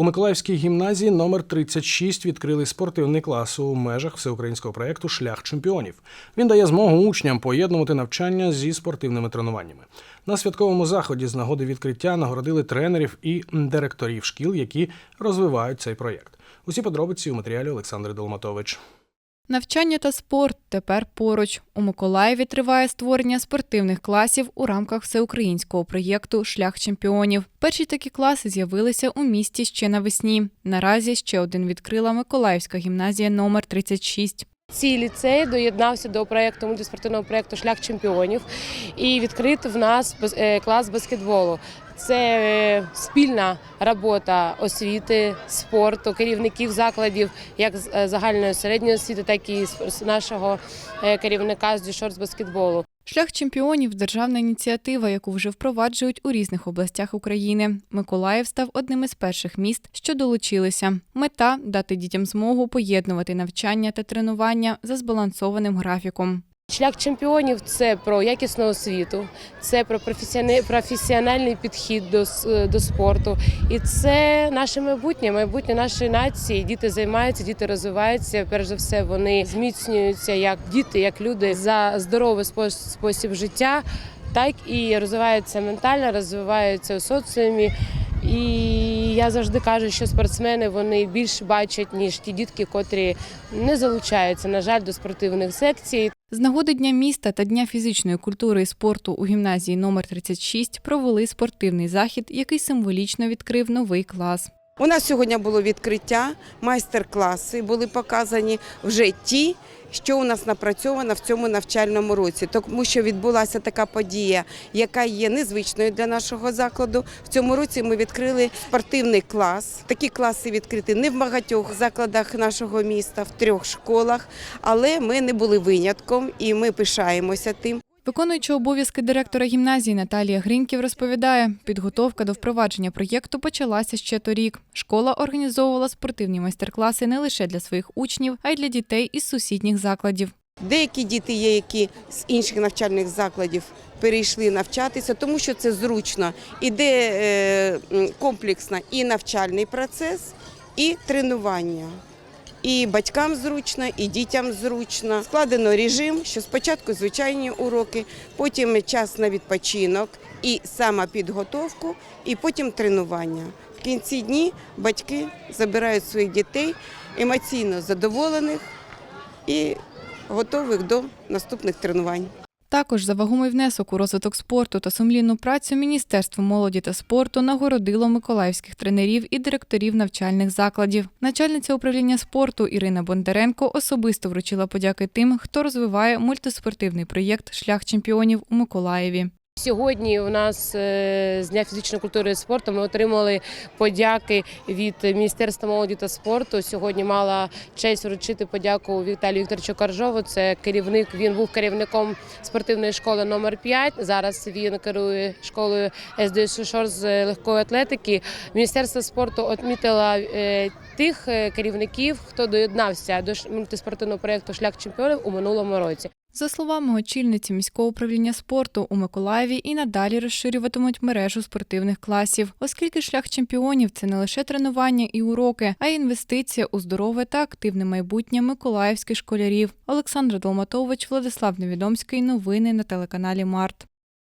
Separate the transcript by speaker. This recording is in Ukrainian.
Speaker 1: У Миколаївській гімназії номер 36 відкрили спортивний клас у межах всеукраїнського проєкту Шлях чемпіонів. Він дає змогу учням поєднувати навчання зі спортивними тренуваннями. На святковому заході з нагоди відкриття нагородили тренерів і директорів шкіл, які розвивають цей проєкт. Усі подробиці у матеріалі Олександри Долматович.
Speaker 2: Навчання та спорт тепер поруч. У Миколаєві триває створення спортивних класів у рамках всеукраїнського проєкту Шлях чемпіонів. Перші такі класи з'явилися у місті ще навесні. Наразі ще один відкрила Миколаївська гімназія номер 36.
Speaker 3: Цей ліцей доєднався до проєкту мультиспортивного проєкту Шлях чемпіонів і відкрит в нас е, клас баскетболу. Це е, спільна робота освіти, спорту, керівників закладів, як е, загальної середньої освіти, так і нашого е, керівника з дюшор з баскетболу.
Speaker 2: Шлях чемпіонів державна ініціатива, яку вже впроваджують у різних областях України. Миколаїв став одним із перших міст, що долучилися. Мета дати дітям змогу поєднувати навчання та тренування за збалансованим графіком.
Speaker 3: Шлях чемпіонів це про якісну освіту, це про професіональний підхід до, до спорту. І це наше майбутнє, майбутнє нашої нації. Діти займаються, діти розвиваються. Перш за все, вони зміцнюються як діти, як люди за здоровий спос- спосіб життя, так і розвиваються ментально, розвиваються у соціумі. І я завжди кажу, що спортсмени вони більше бачать ніж ті дітки, котрі не залучаються, на жаль, до спортивних секцій.
Speaker 2: З нагоди Дня міста та Дня фізичної культури і спорту у гімназії номер 36 провели спортивний захід, який символічно відкрив новий клас.
Speaker 4: У нас сьогодні було відкриття, майстер-класи були показані вже ті, що у нас напрацьовано в цьому навчальному році, тому що відбулася така подія, яка є незвичною для нашого закладу. В цьому році ми відкрили спортивний клас. Такі класи відкриті не в багатьох закладах нашого міста, в трьох школах, але ми не були винятком і ми пишаємося тим.
Speaker 2: Виконуючи обов'язки директора гімназії Наталія Гриньків розповідає, підготовка до впровадження проєкту почалася ще торік. Школа організовувала спортивні майстер-класи не лише для своїх учнів, а й для дітей із сусідніх закладів.
Speaker 4: Деякі діти є, які з інших навчальних закладів перейшли навчатися, тому що це зручно. Іде е, комплексно і навчальний процес, і тренування. І батькам зручно, і дітям зручно. Складено режим, що спочатку звичайні уроки, потім час на відпочинок і самопідготовку, і потім тренування. В кінці дні батьки забирають своїх дітей емоційно задоволених і готових до наступних тренувань.
Speaker 2: Також за вагомий внесок у розвиток спорту та сумлінну працю Міністерство молоді та спорту нагородило миколаївських тренерів і директорів навчальних закладів. Начальниця управління спорту Ірина Бондаренко особисто вручила подяки тим, хто розвиває мультиспортивний проєкт Шлях чемпіонів у Миколаєві.
Speaker 3: Сьогодні у нас е, з Дня фізичної культури і спорту ми отримали подяки від Міністерства молоді та спорту. Сьогодні мала честь вручити подяку Віталію Вікторовичу Каржову. Це керівник. Він був керівником спортивної школи номер 5 Зараз він керує школою СДС Шор з легкої атлетики. Міністерство спорту відмітило е, тих е, керівників, хто доєднався до мультиспортивного проєкту Шлях чемпіонів у минулому році.
Speaker 2: За словами очільниці міського управління спорту у Миколаєві і надалі розширюватимуть мережу спортивних класів, оскільки шлях чемпіонів це не лише тренування і уроки, а й інвестиція у здорове та активне майбутнє миколаївських школярів. Олександр Долматович, Владислав Невідомський. Новини на телеканалі Март.